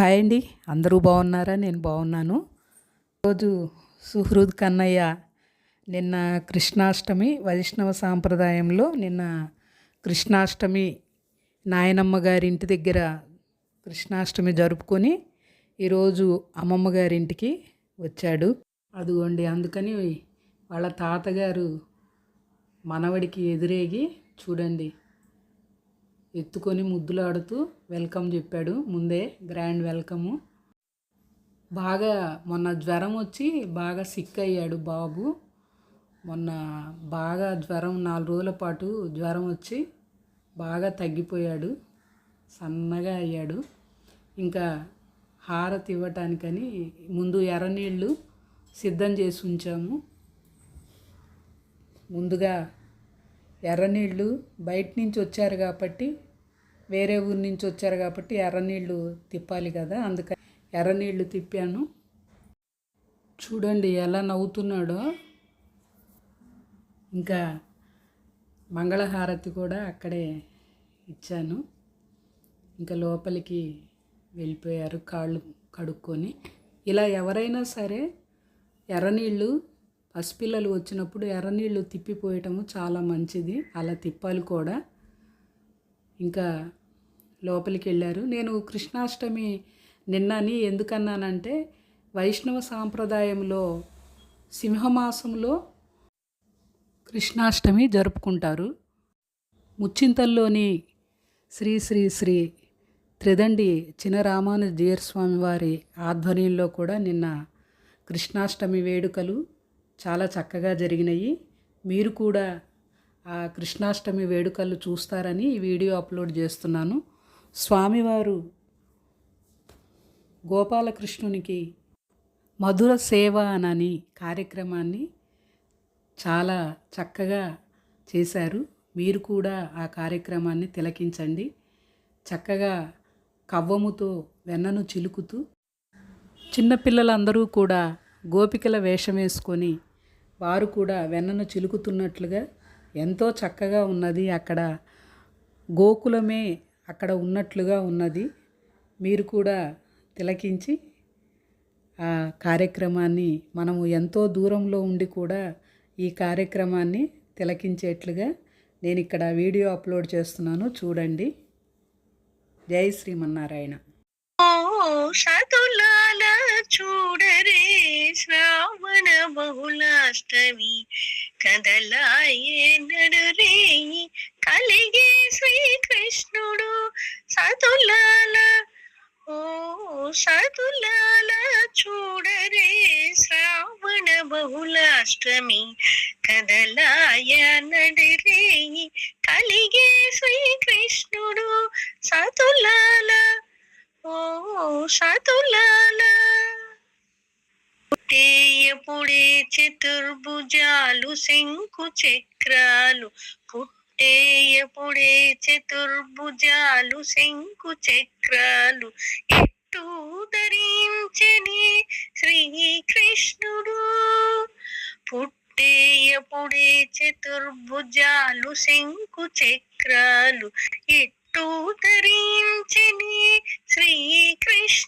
Hi అండి. అందరూ బాగున్నారా? నేను బాగున్నాను. రోజు సుహృద్ కన్నయ్య నిన్న కృష్ణాష్టమి వైష్ణవ సాంప్రదాయంలో నిన్న కృష్ణాష్టమి నాయనమ్మ గారి ఇంటి దగ్గర కృష్ణాష్టమి జరుపుకొని ఈరోజు అమ్మమ్మ గారింటికి వచ్చాడు. అదిగోండి అందుకని వాళ్ళ తాతగారు మనవడికి ఎదురేగి చూడండి. ఎత్తుకొని ముద్దులాడుతూ వెల్కమ్ చెప్పాడు. ముందే గ్రాండ్ వెల్కము. బాగా మొన్న జ్వరం వచ్చి బాగా సిక్ అయ్యాడు బాబు. మొన్న బాగా జ్వరం నాలుగు రోజుల పాటు జ్వరం వచ్చి బాగా తగ్గిపోయాడు. సన్నగా అయ్యాడు. ఇంకా హారతి ఇవ్వటానికని ముందు ఎర్రనీళ్ళు సిద్ధం చేసి ఉంచాము. ముందుగా ఎర్రనీళ్ళు బయట నుంచి వచ్చారు కాబట్టి వేరే ఊరి నుంచి వచ్చారు కాబట్టి ఎర్రనీళ్ళు తిప్పాలి కదా అందుకని ఎర్రనీళ్ళు తిప్పాను. చూడండి ఎలా నవ్వుతున్నాడో. ఇంకా మంగళహారతి కూడా అక్కడే ఇచ్చాను. ఇంకా లోపలికి వెళ్ళిపోయారు కాళ్ళు కడుక్కొని. ఇలా ఎవరైనా సరే ఎర్రనీళ్ళు పసిపిల్లలు వచ్చినప్పుడు ఎర్రనీళ్ళు తిప్పిపోయటము చాలా మంచిది. అలా తిప్పాలి కూడా. ఇంకా లోపలికి వెళ్ళారు. నేను కృష్ణాష్టమి నిన్నని ఎందుకన్నానంటే వైష్ణవ సాంప్రదాయంలో సింహమాసంలో కృష్ణాష్టమి జరుపుకుంటారు. ముచ్చింతల్లోని శ్రీ శ్రీ శ్రీ త్రిదండి చినరామానుజీయర్ స్వామి వారి ఆధ్వర్యంలో కూడా నిన్న కృష్ణాష్టమి వేడుకలు చాలా చక్కగా జరిగినాయి. మీరు కూడా ఆ కృష్ణాష్టమి వేడుకలు చూస్తారని ఈ వీడియో అప్లోడ్ చేస్తున్నాను. స్వామివారు గోపాలకృష్ణునికి మధుర సేవ అనని కార్యక్రమాన్ని చాలా చక్కగా చేశారు. మీరు కూడా ఆ కార్యక్రమాన్ని తిలకించండి. చక్కగా కవ్వముతో వెన్నను చిలుకుతూ చిన్నపిల్లలందరూ కూడా గోపికల వేషం వేసుకొని వారు కూడా వెన్నను చిలుకుతున్నట్లుగా ఎంతో చక్కగా ఉన్నది అక్కడ. గోకులమే అక్కడ ఉన్నట్లుగా ఉన్నది. మీరు కూడా తిలకించి ఆ కార్యక్రమాన్ని మనము ఎంతో దూరంలో ఉండి కూడా ఈ కార్యక్రమాన్ని తిలకించేట్లుగా నేను ఇక్కడ వీడియో అప్లోడ్ చేస్తున్నాను. చూడండి. జై శ్రీమన్నారాయణ. సతులాల చూడరే శ్రావణ బహుళాష్టమి. కదలాయే నడురే కలిగే శ్రీకృష్ణుడు. సతులాల ఓ సతులాల చూడరే శ్రావణ బహుళాష్టమి. కదలాయ నడురే పుడే చతుర్భుజాలు శంకు చక్రాలు? పుట్టేయపుడే చతుర్భుజాలు శంకు చక్రాలు? ఎట్టు ధరించని శ్రీకృష్ణుడు? పుట్టేయపుడే చతుర్భుజాలు శంకు చక్రాలు? ఎట్టు ధరించని శ్రీకృష్ణ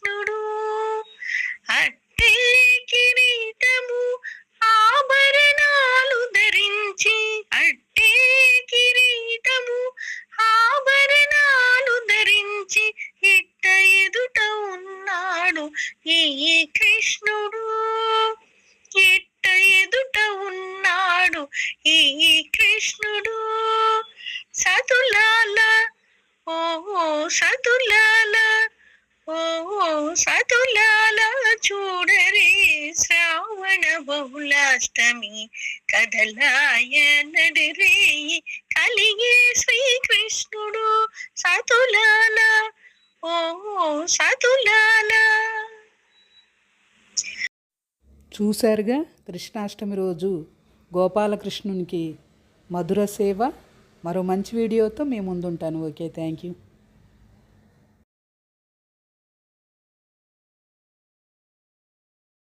సతులాల ఓ సతులాల చూడరే శ్రావణ బహుళాష్టమి కదలాయ నడిరే కలిగే శ్రీకృష్ణుడు సతులాల ఓ సతులాల. చూశారుగా కృష్ణాష్టమి రోజు గోపాలకృష్ణునికి మధుర సేవ. మరో మంచి వీడియోతో మేము ముందుంటాను. Okay thank you.